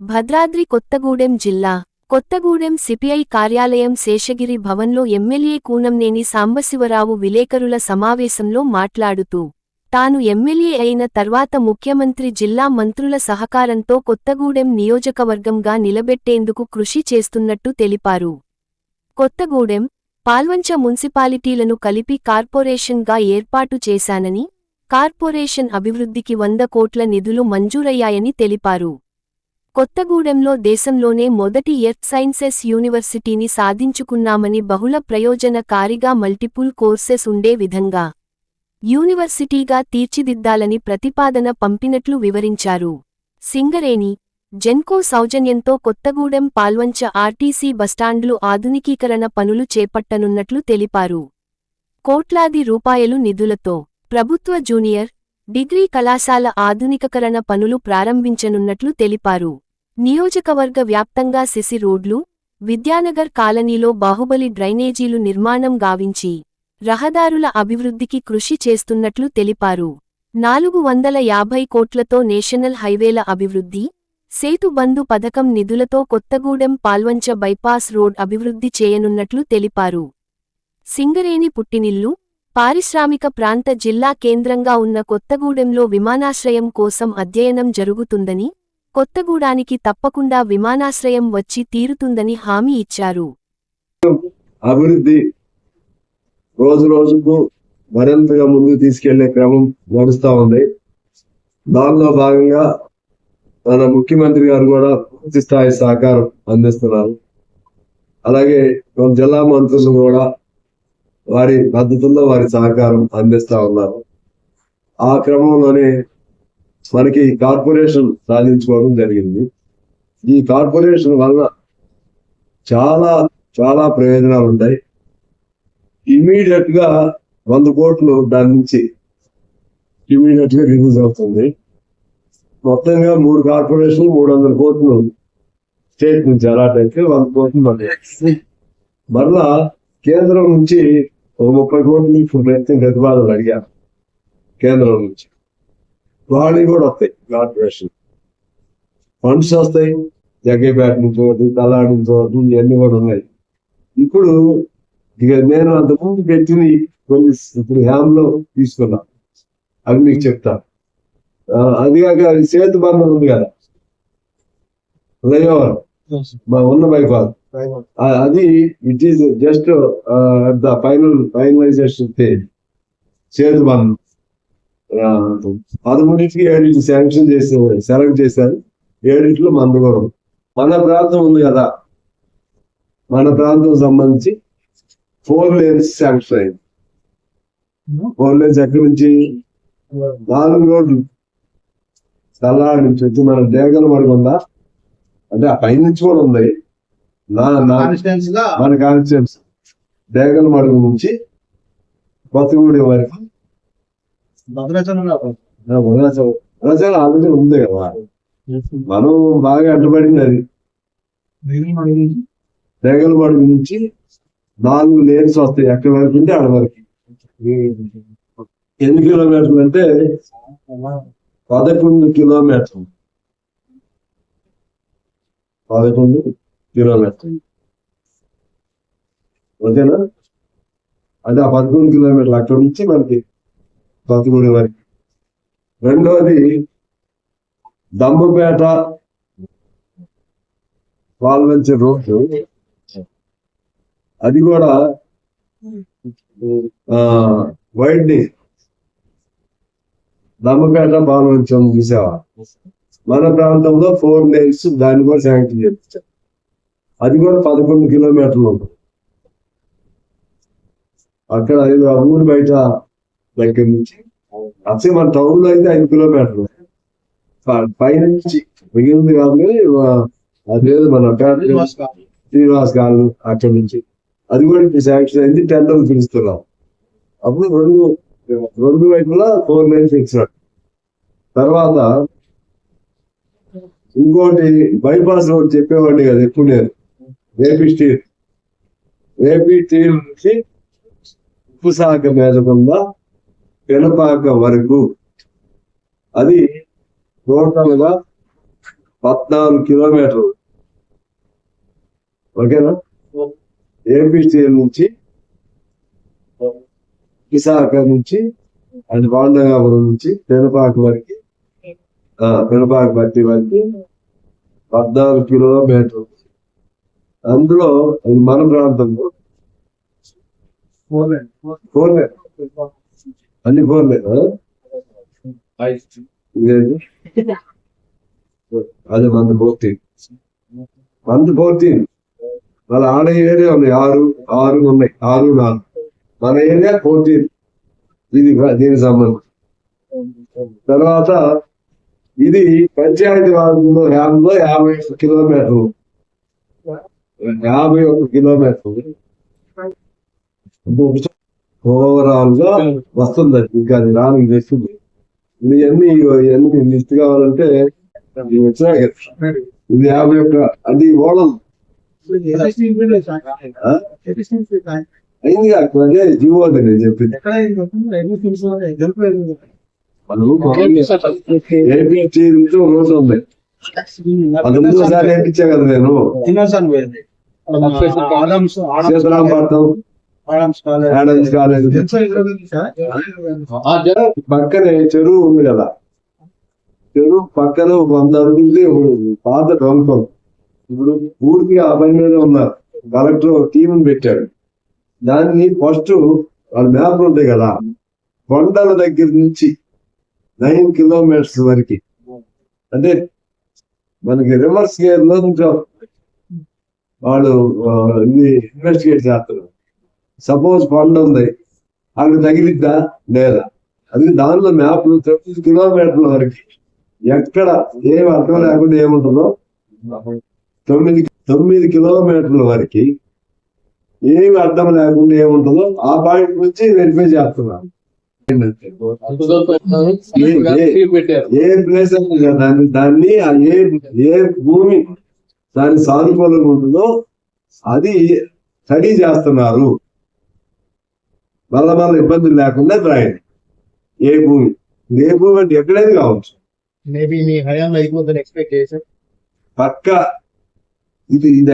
భద్రాద్రి కొత్తగూడెం జిల్లా. కొత్తగూడెం సిపిఐ కార్యాలయం శేషగిరి భవన్లో ఎమ్మెల్యే కూనంనేని సాంబశివరావు విలేకరుల సమావేశంలో మాట్లాడుతూ తాను ఎమ్మెల్యే అయిన తర్వాత ముఖ్యమంత్రి జిల్లా మంత్రుల సహకారంతో కొత్తగూడెం నియోజకవర్గంగా నిలబెట్టేందుకు కృషి చేస్తున్నట్టు తెలిపారు. కొత్తగూడెం పాల్వంచ మున్సిపాలిటీలను కలిపి కార్పొరేషన్గా ఏర్పాటు చేశానని కార్పొరేషన్ అభివృద్ధికి వంద కోట్ల నిధులు మంజూరయ్యాయని తెలిపారు. కొత్తగూడెంలో దేశంలోనే మొదటి ఎర్త్ సైన్సెస్ యూనివర్సిటీని సాధించుకున్నామని బహుళ ప్రయోజనకారిగా మల్టిపుల్ కోర్సెస్ ఉండే విధంగా యూనివర్సిటీగా తీర్చిదిద్దాలని ప్రతిపాదన పంపినట్లు వివరించారు. సింగరేణి జెన్కో సౌజన్యంతో కొత్తగూడెం పాల్వంచ ఆర్టీసీ బస్టాండ్లు ఆధునికీకరణ పనులు చేపట్టనున్నట్లు తెలిపారు. కోట్లాది రూపాయలు నిధులతో ప్రభుత్వ జూనియర్ డిగ్రీ కళాశాల ఆధునికకరణ పనులు ప్రారంభించనున్నట్లు తెలిపారు. నియోజకవర్గ వ్యాప్తంగా సిసి రోడ్లు విద్యానగర్ కాలనీలో బాహుబలి డ్రైనేజీలు నిర్మాణం గావించి రహదారుల అభివృద్ధికి కృషి చేస్తున్నట్లు తెలిపారు. నాలుగు వందల యాభై కోట్లతో నేషనల్ హైవేల అభివృద్ధి సేతుబంధు పథకం నిధులతో కొత్తగూడెం పాల్వంచ బైపాస్ రోడ్ అభివృద్ధి చేయనున్నట్లు తెలిపారు. సింగరేణి పుట్టినిల్లు పారిశ్రామిక ప్రాంత జిల్లా కేంద్రంగా ఉన్న కొత్తగూడెంలో విమానాశ్రయం కోసం అధ్యయనం జరుగుతుందని కొత్తగూడానికి తప్పకుండా విమానాశ్రయం వచ్చి తీరుతుందని హామీ ఇచ్చారు. అభివృద్ధి రోజు రోజుకు మరింతగా ముందుకు తీసుకెళ్ళే క్రమం నడుస్తా ఉంది. దానిలో భాగంగా మన ముఖ్యమంత్రి గారు కూడా పూర్తి స్థాయి సహకారం అందిస్తున్నారు. అలాగే జిల్లా మంత్రులు కూడా వారి పద్ధతుల్లో వారి సహకారం అందిస్తా ఉన్నారు. ఆ క్రమంలోనే మనకి కార్పొరేషన్ సాధించుకోవడం జరిగింది. ఈ కార్పొరేషన్ వలన చాలా చాలా ప్రయోజనాలు ఉంటాయి. ఇమీడియట్గా వంద కోట్లు దాని నుంచి ఇమీడియట్గా రిలీజ్ అవుతుంది. మొత్తంగా మూడు కార్పొరేషన్ మూడు వందల కోట్లు స్టేట్ నుంచి అలాట్ అయితే వంద కోట్లు మళ్ళీ. మరలా కేంద్రం నుంచి ఒక ముప్పై కోట్లు ఇప్పుడు ప్రయత్నం ప్రతిపాదనలు అడిగారు. కేంద్రం నుంచి. వాళ్ళు కూడా వస్తాయి. కార్పొరేషన్ ఫండ్స్ వస్తాయి. జగ్గేపేట నుంచి తలాడి నుంచి ఇవన్నీ కూడా ఉన్నాయి. ఇప్పుడు ఇక నేను అంతకుముందు పెట్టిన కొన్ని ఇప్పుడు హ్యామ్లో తీసుకున్నా. అవి మీకు చెప్తా. ఆ, అది కాక సేతు బంధం ఉంది కదా. ఫ్లైఓవర్ మా ఉన్న బైపాస్ అది it is just the final finalization stage Setu బంధం. పదమూడింటికి ఏడింటికి శాంక్షన్ చేసి సెలెక్ట్ చేశారు. ఏడింటిలో మందు కూడా ఉంది. మన ప్రాంతం ఉంది కదా. మన ప్రాంతం సంబంధించి ఫోర్ లేన్స్ శాంక్షన్ అయింది. ఫోర్ లేన్స్ ఎక్కడి నుంచి? నాలుగు రోడ్లు. తల్లాడి నుంచి. వచ్చి మన డేగల వరకు ఉందా? అంటే ఆ పై నుంచి కూడా ఉంది. నా మన కాన్స్టిట్యూన్స్ డేగల మడుగు నుంచి కొత్తగూడెం వరకు భద్రాచలం ఉంది కదా. మనం బాగా అడ్డపడింది అది. డేగల మడుగు నుంచి నాలుగు లేన్స్ వస్తాయి. ఎక్కడి వరకు ఉంటే ఆడ వరకు. ఎన్ని కిలోమీటర్లు అంటే పదకొండు కిలోమీటర్లు. పదకొండు కిలోమీటర్లు. ఓకేనా? అంటే ఆ పదకొండు కిలోమీటర్లు అక్కడి నుంచి మనకి పదమూడు వరకు. రెండోది దమ్మపేట పాల్వంచ రోడ్డు. అది కూడా వైడ్ని దమ్మపేట పాల్వంచం చూసావా? మన ప్రాంతంలో ఫోర్ లేన్స్ దాన్ని కూడా శాంక్షన్ చేయించారు అది కూడా పదకొండు కిలోమీటర్లు ఉంటుంది. అక్కడ ఐదు ఆ ఊరు బయట దగ్గర నుంచి. అసలు మన టౌన్లో అయితే ఐదు కిలోమీటర్లు పై పైనుంచి మిగిలింది కాదు లేదు మన శ్రీనివాస్ గారు అక్కడి నుంచి. అది కూడా శాంక్షన్ అయింది టెండర్ పిలుస్తున్నాం. అప్పుడు రెండు రెండు వైపులా ఫోర్ లైన్స్ సిక్స్ తర్వాత ఇంకోటి బైపాస్ రోడ్ చెప్పేవాడిని కదా ఎప్పుడు నేను. ఏపీ స్టీల్ ఏపీ స్టీల్ నుంచి ఉప్పు ఉప్పుసాగ మీదకుండా పెనపాక వరకు. అది టోటల్గా పద్నాలుగు కిలోమీటర్లు. ఓకేనా? ఏపీ స్టేట్ నుంచి విశాఖ నుంచి అండ్ పాండగాపురం నుంచి పెనపాక వరకు పెనపాక బట్టి వరకు పద్నాలుగు కిలోమీటర్లు. అందులో అది మన ప్రాంతంలో. Four lane. అన్ని? ఇదేంటి? అది మంది పూర్తి మంది పూర్తి వాళ్ళ ఆడ ఏరియా ఉన్నాయి ఆరు ఆరు ఉన్నాయి. ఆరు నాలుగు. మన ఏరియా ఫోర్టీన్. ఇది దీనికి సంబంధం తర్వాత ఇది పంచాయతీ వార్డులో యాభైలో యాభై ఒక్క కిలోమీటర్లు యాభై ఒక్క కిలోమీటర్లు ఓవరాల్గా వస్తుంది అది ఇంకా అది రానికి తెస్తుంది ఇవన్నీ ఇవన్నీ లిస్ట్ కావాలంటే. ఇది యాభై ఒక్క అది ఓడం ఆ? అయింది కాదు. అదే జీవో అది నేను చెప్పింది. మనం ఏపీ ఉంది. వేయించా కదా నేను. కాలేజ్ పక్కనే చెరువు ఉంది కదా. చెరువు పక్కన ఒక వంద అడుగులది పాత డొంకం ఇప్పుడు పూర్తిగా ఆ పని మీద ఉన్నారు కలెక్టర్ టీం పెట్టాడు. దాన్ని ఫస్ట్ వాళ్ళ మ్యాప్ ఉంటాయి కదా. కొండల దగ్గర నుంచి నైన్ కిలోమీటర్స్ వరకు. అంటే మనకి రివర్స్ గేర్లో ఇంకా వాళ్ళు ఇన్వెస్టిగేట్ చేస్తున్నారు సపోజ్ కొండ ఉంది అక్కడ తగిలిద్దా? లేదా? అది దానిలో మ్యాప్ తొమ్మిది కిలోమీటర్ల వరకు. ఎక్కడ ఏం అర్థం లేకుండా ఏముంటుందో? తొమ్మిది తొమ్మిది కిలోమీటర్ల వరకు ఏమి అర్థం లేకుండా ఏముంటుందో ఆ పాయింట్ నుంచి వెరిఫై చేస్తున్నాను ఏ ప్లేస్ దాన్ని దాన్ని ఏ ఏ భూమి దాని సానుకూలంగా ఉంటుందో అది స్టడీ చేస్తున్నారు. మళ్ళా మళ్ళీ ఇబ్బందులు లేకుండా రాయండి ఏ భూమి? ఏ భూమి అంటే ఎక్కడైనా కావచ్చు. మేబీ మీ హయాంలో అయిపోతుందని ఎక్స్పెక్ట్ చేశారు. పక్క. ఇది ఇది